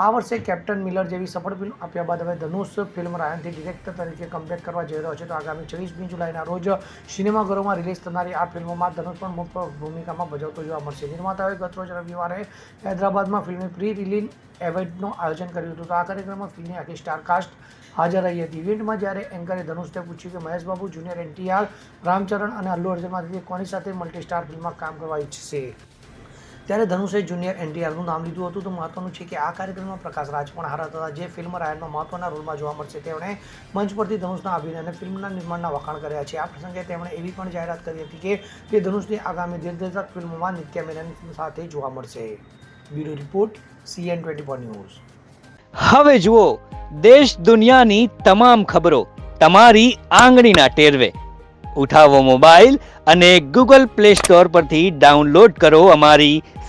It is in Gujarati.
આ વર્ષે કેપ્ટન મિલર જેવી સફળ ફિલ્મ આપ્યા બાદ હવે ધનુષ ફિલ્મ રાયનથી ડિરેક્ટર તરીકે કમબેક કરવા જઈ રહ્યો છે. તો આગામી છવ્વીસમી જુલાઈના રોજ સિનેમાઘરોમાં રિલીઝ થનારી આ ફિલ્મોમાં ધનુષ પણ મુખ્ય ભૂમિકામાં ભજવતો જોવા મળશે. નિર્માતાઓએ ગતરોજ રવિવારે હૈદરાબાદમાં ફિલ્મની પ્રી રિલીઝ એવેન્ટનું આયોજન કર્યું હતું. તો આ કાર્યક્રમમાં ફિલ્મની આખી સ્ટારકાસ્ટ હાજર રહી હતી. ઇવેન્ટમાં જ્યારે એન્કરે ધનુષને પૂછ્યું કે મહેશ બાબુ જુનિયર એનટીઆર રામચરણ અને અલ્લુ અર્જુનમાંથી કોની સાથે મલ્ટી સ્ટાર ફિલ્મમાં કામ કરવા ઈચ્છશે? ત્યારે ધનુષે જુનિયર એનટીઆરનું નામ લીધું હતું. તો મહત્વનું છે કે આ કાર્યક્રમમાં પ્રકાશ રાજ પણ હાર હતા. જે ફિલ્મ રાયનમાં મહત્વના રોલમાં જોવા મળશે. તેમણે મંચ પરથી ધનુષના અભિનય અને ફિલ્મના નિર્માણના વખાણ કર્યા છે. આ પ્રસંગે તેમણે એવી પણ જાહેરાત કરી હતી કે તે ધનુષની આગામી દિગ્દર્શક ફિલ્મોમાં નિત્યા મેનન સાથે જોવા મળશે. Bureau report CN twenty four news. હવે જુઓ, દેશ દુનિયાની તમામ ખબરો તમારી આંગળીના ટેરવે. ઉઠાવો મોબાઈલ અને ગૂગલ પ્લે સ્ટોર પરથી ડાઉનલોડ કરો અમારી